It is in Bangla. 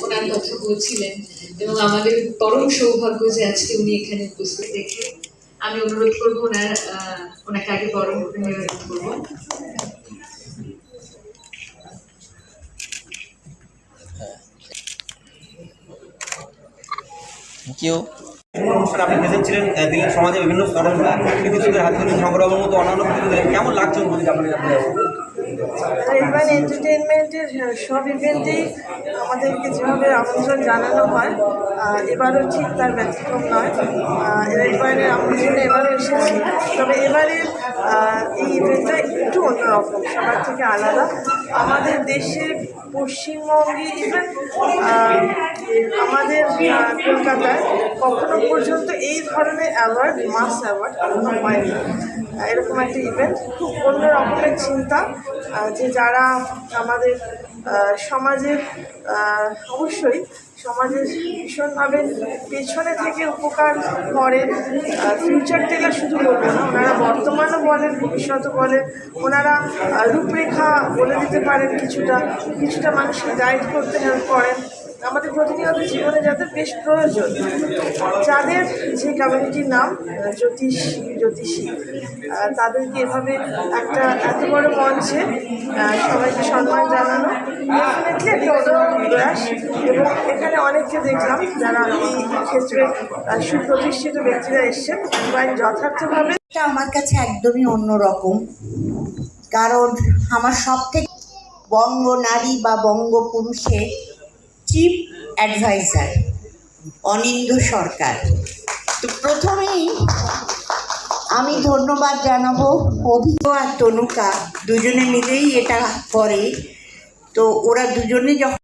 ওনার কথা বলছিলেন এবং আমাদের পরম সৌভাগ্য যে আজকে উনি এখানে উপস্থিত দেখে আমি অনুরোধ করব ওনার আহ, ওনাকে আগে বরণ নিবেদন করব। আপনি প্রেজেন্ট ছিলেন সমাজে বিভিন্ন স্তরের কৃতিত্বদের হাত ধরে সংগ্রামের মতো অন্যান্য কেমন লাগছে অনুভূতি আপনার আপনার এন্টারটেনমেন্টের সব ইভেন্টেই আমাদেরকে যেভাবে আমন্ত্রণ জানানো হয় এবারও ঠিক তার ব্যতিক্রম নয়। রেলওয়ের আমন্ত্রণে এবারও এসেছি। তবে এবারে এই ইভেন্টটা একটু অন্যরকম সবার থেকে আলাদা। আমাদের দেশে পশ্চিমবঙ্গে ইভেন আমাদের কলকাতায় কখনো পর্যন্ত এই ধরনের অ্যাওয়ার্ড মাস অ্যাওয়ার্ড হয়নি। এরকম একটা ইভেন্ট খুব অন্য রকমের চিন্তা আহ, যে যারা আমাদের সমাজের অবশ্যই সমাজের ভীষণভাবে পেছনে থেকে উপকার করেন ফিউচার থেকে শুধু বলব না, ওনারা বর্তমানও বলেন, ভবিষ্যতও বলেন, ওনারা রূপরেখা বলে দিতে পারেন কিছুটা কিছুটা মানুষকে গাইড করতে হেল্প করেন। আমাদের প্রতিনিয়ত জীবনে যাদের বেশ প্রয়োজন, যাদের যে কমিউনিটির নাম জ্যোতিষী জ্যোতিষী তাদেরকে এভাবে একটা এত বড় মঞ্চে সবাইকে সম্মান জানানো ডেফিনেটলি একটা প্রয়াস এবং এখানে অনেককে দেখলাম যারা এই ক্ষেত্রে সুপ্রতিষ্ঠিত ব্যক্তিরা এসছেন এবং যথার্থভাবে। আমার কাছে একদমই অন্যরকম, কারণ আমার সব থেকে বঙ্গ নারী বা বঙ্গ পুরুষের চিফ অ্যাডভাইজার অনিন্দ সরকার। তো প্রথমেই আমি ধন্যবাদ জানাব অভিজ্ঞ আর তনুকা, দুজনে মিলেই এটা করে। তো ওরা দুজনে যখন